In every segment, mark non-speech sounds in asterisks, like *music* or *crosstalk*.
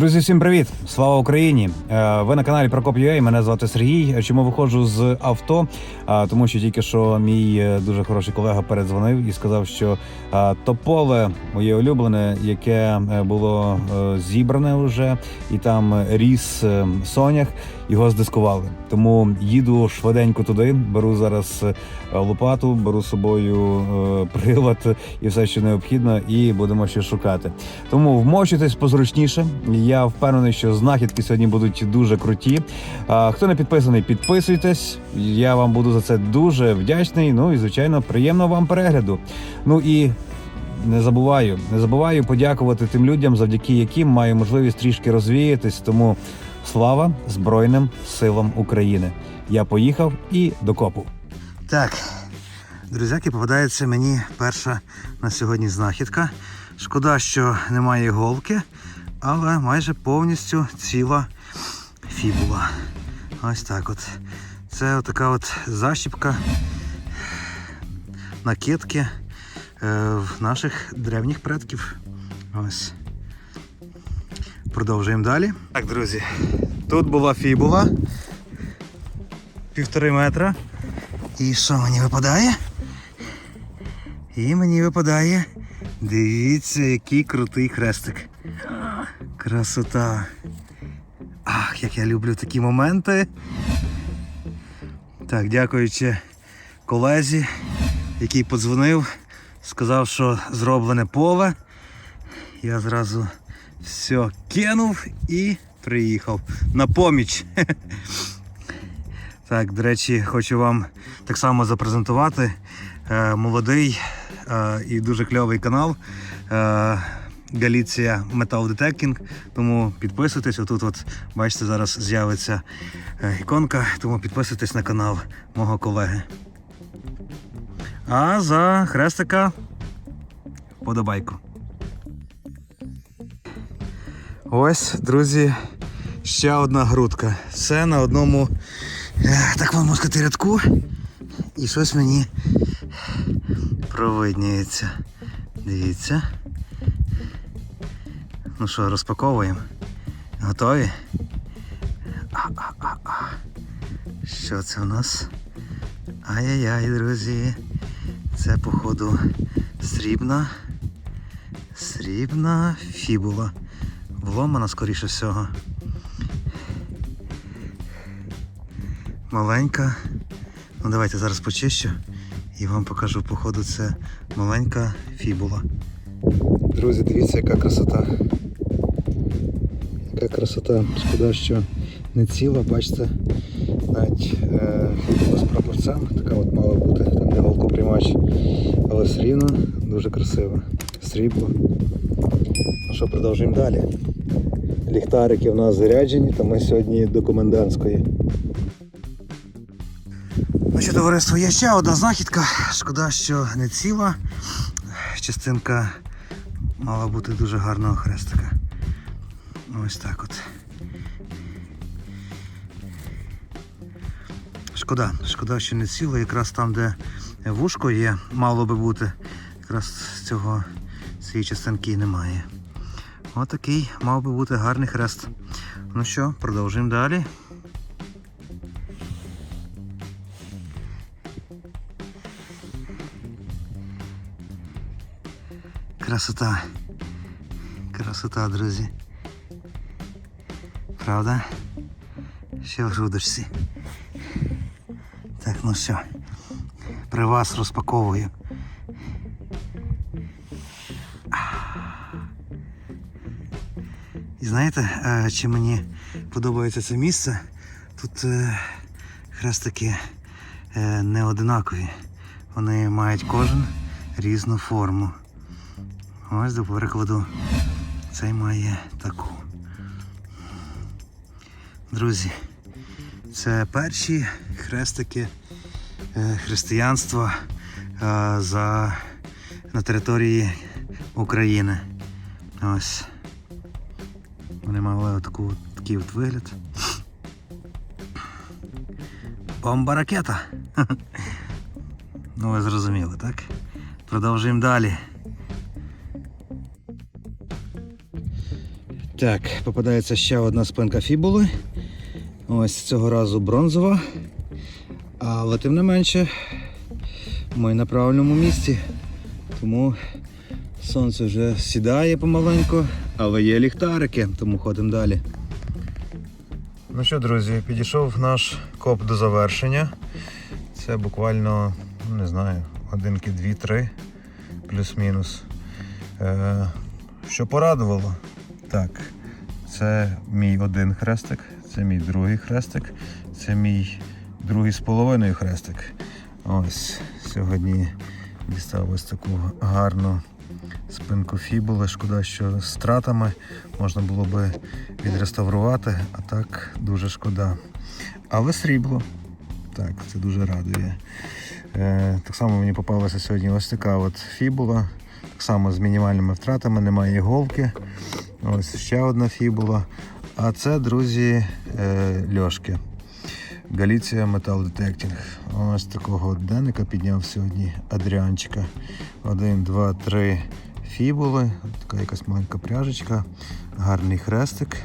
Друзі, всім привіт! Слава Україні! Е, Ви на каналі Прокоп.ua, Мене звати Сергій. Чому виходжу з авто? А, Тому що тільки що мій е, дуже хороший колега передзвонив і сказав, що тополе моє улюблене, яке е, було е, зібране вже, і там ріс е, сонях, його здискували. Тому їду швиденько туди. Беру зараз е, лопату, беру з собою е, прилад і все, що необхідно, і будемо ще шукати. Тому вмочитесь позручніше. Я впевнений, що знахідки сьогодні будуть дуже круті. Хто не підписаний, підписуйтесь. Я вам буду за це дуже вдячний. Ну і звичайно, приємного вам перегляду. Ну і не забуваю, не забуваю подякувати тим людям, завдяки яким маю можливість трішки розвіятись. Тому слава Збройним силам України. Я поїхав і до копу. Так, друзяки, попадається мені перша на сьогодні знахідка. Шкода, що немає голки, але майже повністю ціла фібула. Ось так от. Це така от защіпка накидки е, наших древніх предків. Ось. Продовжуємо далі. Так, друзі, тут була фібула. Півтори метра. І що мені випадає? І мені випадає. Дивіться, який крутий хрестик. Красота. Ах, як я люблю такі моменти. Так, дякуючи колезі, який подзвонив, сказав, що зроблене поле. Я зразу все кинув і приїхав на поміч. *laughs* Так, до речі, хочу вам так само запрезентувати е, молодий е, і дуже кльовий канал е, Галіція Metal Detecting. Тому підписуйтесь. Отут, от бачите, зараз з'явиться е, іконка, тому підписуйтесь на канал мого колеги. А за хрестика подобайку. Ось, друзі, ще одна грудка. Все на одному е, такому рядку. І щось мені провиднюється. Дивіться. Ну що, розпаковуємо. Готові? А-а-а-а. Що це у нас? Ай-яй-яй, друзі. Це, походу, срібна. Срібна фібула. Вломана, скоріше всього. Маленька. Ну давайте зараз почищу і вам покажу, походу, це маленька фібула. Друзі, дивіться, яка красота. Яка красота. Шкода, що не ціла, бачите, навіть е, з прапорцем, така от мала бути, там де голкоприймач, але все рівно дуже красиво. Срібло. Ну що, продовжуємо далі. Ліхтарики в нас заряджені, то ми сьогодні до комендантської. Ну товариство, є ще одна знахідка. Шкода, що не ціла. Частинка мала бути дуже гарного хрестика. Ось так от. Шкода, шкода, що не ціла. Якраз там, де вушко є, мало би бути. Якраз цього цієї частинки немає. Отакий мав би бути гарний хрест. Ну що, продовжуємо далі. Красота. Красота, друзі. Правда? Ще в жудочці. Так, ну все. При вас розпаковую. І знаєте, е, чи мені подобається це місце? Тут е, хрестики е, не одинакові. Вони мають кожен різну форму. Ось до прикладу, цей має таку. Друзі, це перші хрестики християнства за, на території України. Ось. Вони мали отаку, такий от вигляд. Бомба ракета. Ну ви зрозуміли, так? Продовжуємо далі. Так, попадається ще одна спинка фібули. Ось цього разу бронзова. Але тим не менше, ми на правильному місці. Тому сонце вже сідає помаленьку, але є ліхтарики, тому ходимо далі. Ну що, друзі, підійшов наш коп до завершення. Це буквально, ну не знаю, годинки 2-3, плюс-мінус. Е, що порадувало? Так, це мій один хрестик, це мій другий хрестик, це мій другий з половиною хрестик. Ось сьогодні дістав ось таку гарну спинку фібули. Шкода, що з стратами можна було би відреставрувати, а так дуже шкода. Але срібло. Так, це дуже радує. Е, так само мені попалася сьогодні ось така от фібула. Так само з мінімальними втратами, немає іголки. Ось ще одна фібула. А це, друзі, е, льошки. Галіція Metal Detecting. Ось такого денника підняв сьогодні Адріанчика. Один, два, три фібули. Така якась маленька пряжечка, гарний хрестик.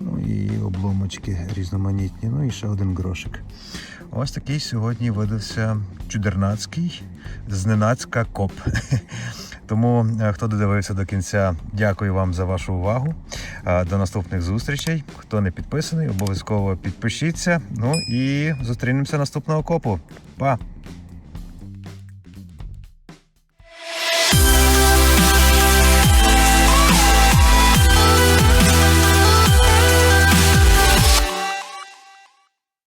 Ну і обломочки різноманітні. Ну і ще один грошик. Ось такий сьогодні видався чудернацький зненацька коп. *laughs* Тому, е, хто додивився до кінця, дякую вам за вашу увагу. Е, До наступних зустрічей. Хто не підписаний, обов'язково підпишіться. Ну і зустрінемося наступного копу. Па!